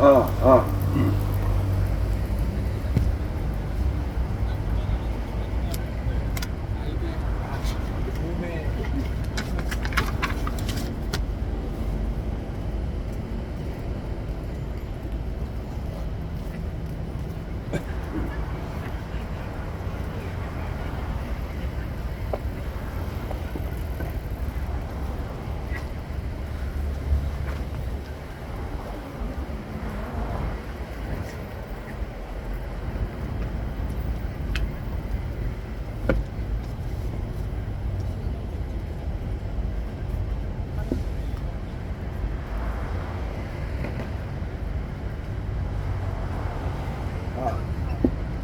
어, 어.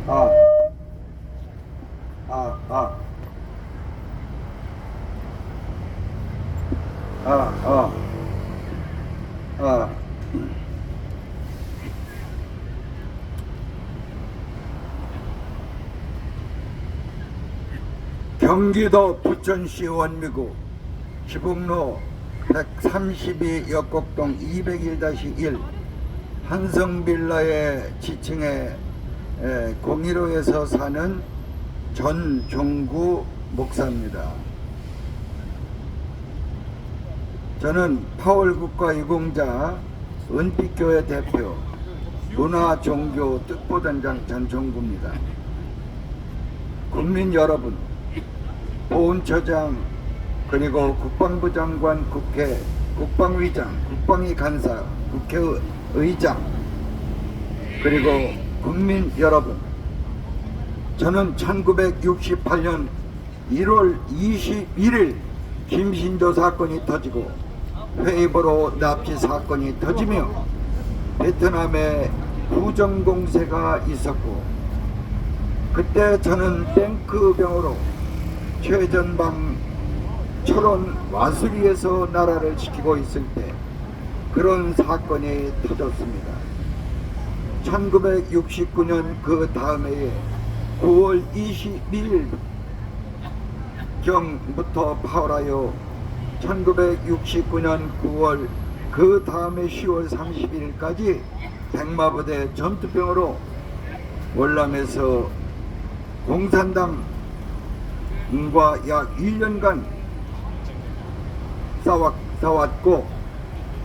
아, 아, 아, 아, 아, 아, 아. 경기도 부천시 원미구 지북로 132 역곡동 201-1 한성빌라의 지층에 015에서 사는 전종구 목사입니다. 저는 파월국가유공자 은빛교회 대표 문화종교 뜻보단장 전종구입니다. 국민 여러분, 보훈처장 그리고 국방부 장관, 국회, 국방위장, 국방위 간사, 국회의장 그리고 국민 여러분, 저는 1968년 1월 21일 김신조 사건이 터지고 회입으로 납치 사건이 터지며 베트남에 부정공세가 있었고 그때 저는 탱크병으로 최전방 철원 와수리에서 나라를 지키고 있을 때 그런 사건이 터졌습니다. 1969년 그 다음 해에 9월 22일 경부터 파월하여 1969년 9월 그 다음에 10월 31일까지 백마부대 전투병으로 월남에서 공산당 과 약 1년간 싸웠, 싸웠고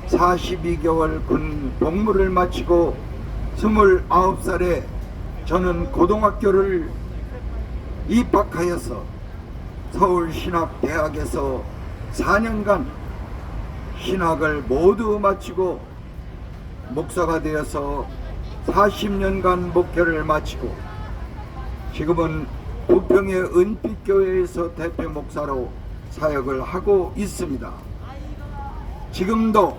42개월 군 복무를 마치고 29살에 저는 고등학교를 입학하여서 서울신학대학에서 4년간 신학을 모두 마치고 목사가 되어서 40년간 목회를 마치고 지금은 부평의 은빛교회에서 대표 목사로 사역을 하고 있습니다. 지금도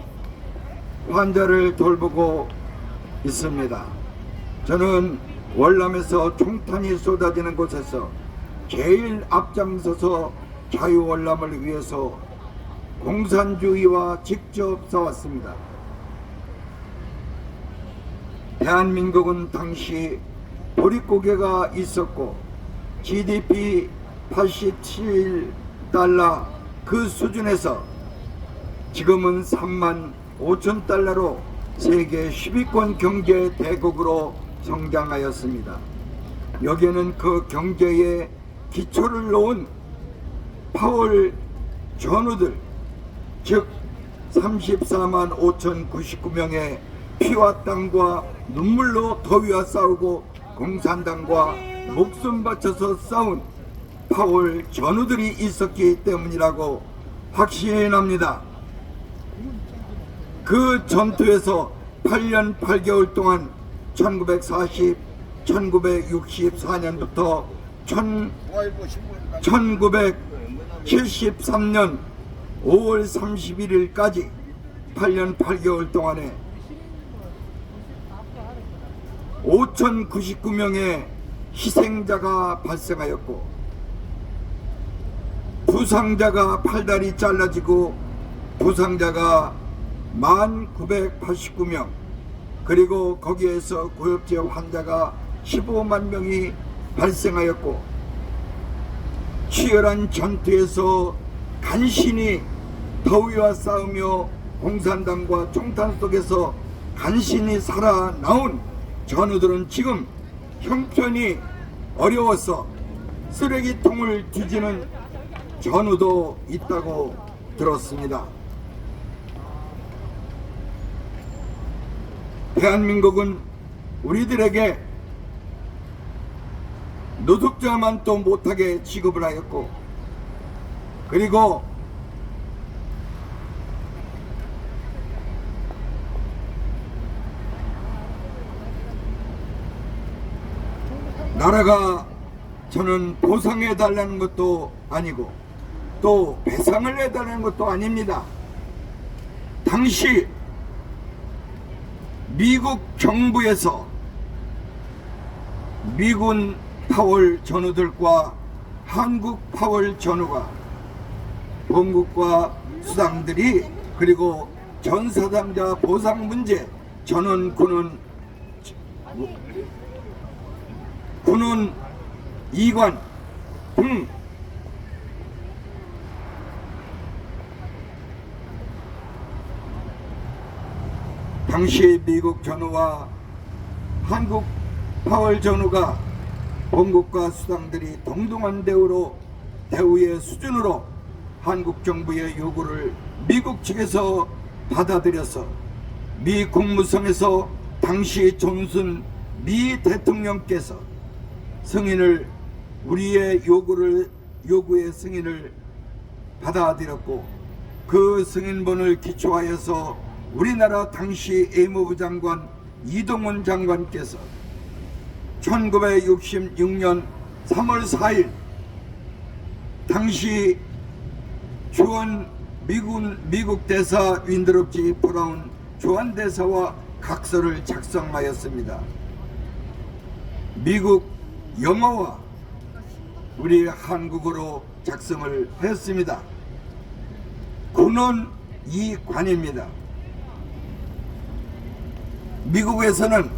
환자를 돌보고 있습니다. 저는 월남에서 총탄이 쏟아지는 곳에서 제일 앞장서서 자유월남을 위해서 공산주의와 직접 싸웠습니다. 대한민국은 당시 보릿고개가 있었고 GDP 87달러 그 수준에서 지금은 3만 5천 달러로 세계 10위권 경제 대국으로 성장하였습니다. 여기에는 그 경제의 기초를 놓은 파월 전우들 즉 34만 5천 99명의 피와 땀과 눈물로 더위와 싸우고 공산당과 목숨 바쳐서 싸운 파월 전우들이 있었기 때문이라고 확신합니다. 그 전투에서 8년 8개월 동안 1940, 1964년부터 1973년 5월 31일까지 8년 8개월 동안에 5,099명의 희생자가 발생하였고 부상자가 팔다리 잘라지고 부상자가 1,989명 그리고 거기에서 고엽제 환자가 15만 명이 발생하였고 치열한 전투에서 간신히 더위와 싸우며 공산당과 총탄 속에서 간신히 살아나온 전우들은 지금 형편이 어려워서 쓰레기통을 뒤지는 전우도 있다고 들었습니다. 대한민국은 우리들에게 노숙자만 또 못하게 취급을 하였고 그리고 나라가 저는 보상해 달라는 것도 아니고 또 배상을 해 달라는 것도 아닙니다. 당시 미국 정부에서 미군 파월 전우들과 한국 파월 전우가 본국과 수당들이 그리고 전사상자 보상 문제 전원 군은 군은 이관. 등 당시 미국 전우와 한국 파월 전우가 본국과 수당들이 동등한 대우로 대우의 수준으로 한국 정부의 요구를 미국 측에서 받아들여서 미 국무성에서 당시 존슨 미 대통령께서 승인을 우리의 요구를 요구의 승인을 받아들였고 그 승인본을 기초하여서 우리나라 당시 외무부 장관 이동훈 장관께서 1966년 3월 4일 당시 주원 미국, 미국 대사 윈드롭지 브라운 주한 대사와 각서를 작성하였습니다. 미국 영어와 우리 한국어로 작성을 했습니다. 군은 이 관입니다. 미국에서는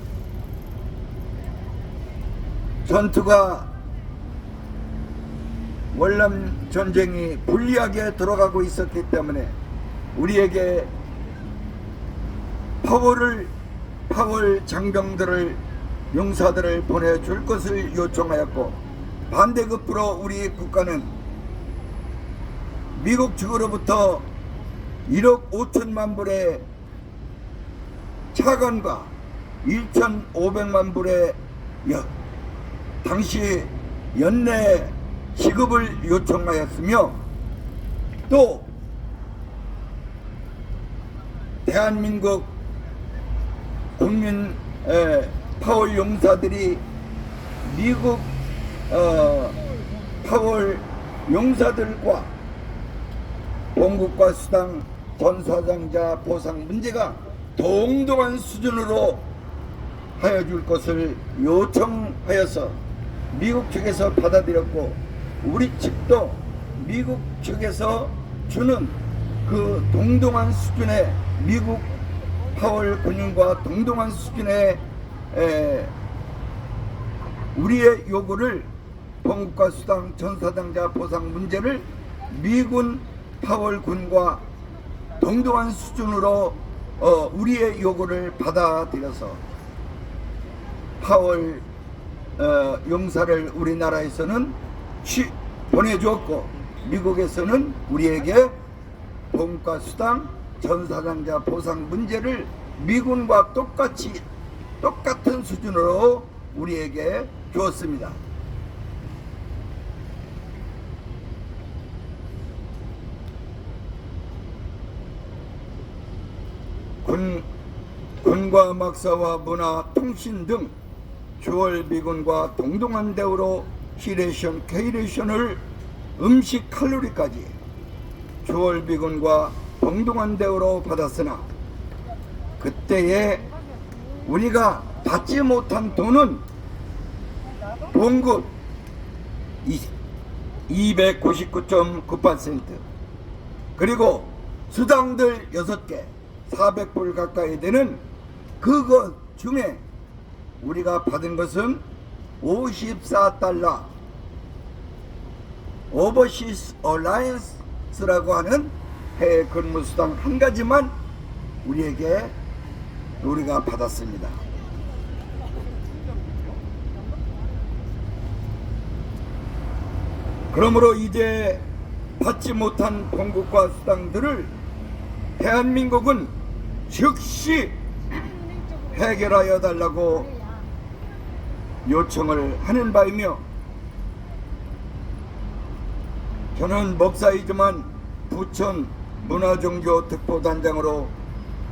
전투가 월남 전쟁이 불리하게 들어가고 있었기 때문에 우리에게 파월을 파월 장병들을 용사들을 보내줄 것을 요청하였고 반대급부로 우리 국가는 미국 측으로부터 1억 5천만 불의 차관과 1,500만 불의 여, 당시 연내 지급을 요청하였으며 또 대한민국 국민 에, 파월 용사들이 미국 어, 파월 용사들과 본국과 수당 전사장자 보상 문제가 동등한 수준으로 하여 줄 것을 요청하여서 미국 측에서 받아들였고 우리 측도 미국 측에서 주는 그 동등한 수준의 미국 파월 군인과 동등한 수준의 에, 우리의 요구를 본국과 수당 전사장자 보상 문제를 미군 파월 군과 동등한 수준으로 어, 우리의 요구를 받아들여서 파월 어, 용사를 우리나라에서는 취, 보내주었고 미국에서는 우리에게 본과 수당 전사장자 보상 문제를 미군과 똑같이 똑같은 수준으로 우리에게 주었습니다. 군, 군과 막사와 문화, 통신 등 주월 미군과 동등한 대우로 히레이션, 케이레이션을 음식 칼로리까지 주월 미군과 동등한 대우로 받았으나 그때에 우리가 받지 못한 돈은 봉급 299.98센트. 그리고 수당들 6개 400불 가까이 되는 그것 중에 우리가 받은 것은 54달러. 오버시스 얼라이언스라고 하는 해외 근무 수당 한 가지만 우리에게 우리가 받았습니다. 그러므로 이제 받지 못한 공급과 수당들을 대한민국은 즉시 해결하여 달라고 요청을 하는 바이며 저는 목사이지만 부천 문화종교 특보단장으로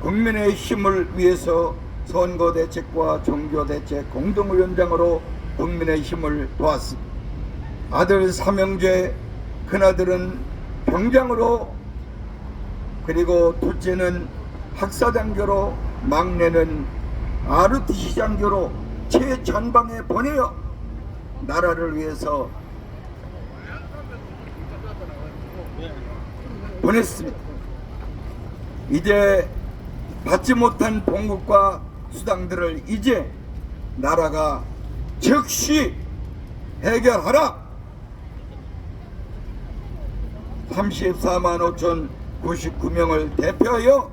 국민의 힘을 위해서 선거대책과 종교대책 공동위원장으로 국민의 힘을 도왔습니다. 아들 삼형제 큰아들은 병장으로 그리고 둘째는 학사장교로 막내는 ROTC 장교로 최전방에 보내어 나라를 위해서 보냈습니다. 이제 받지 못한 봉급과 수당들을 이제 나라가 즉시 해결하라. 34만 5천 99명을 대표하여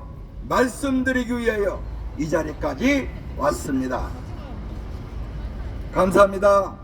말씀드리기 위하여 이 자리까지 왔습니다. 감사합니다.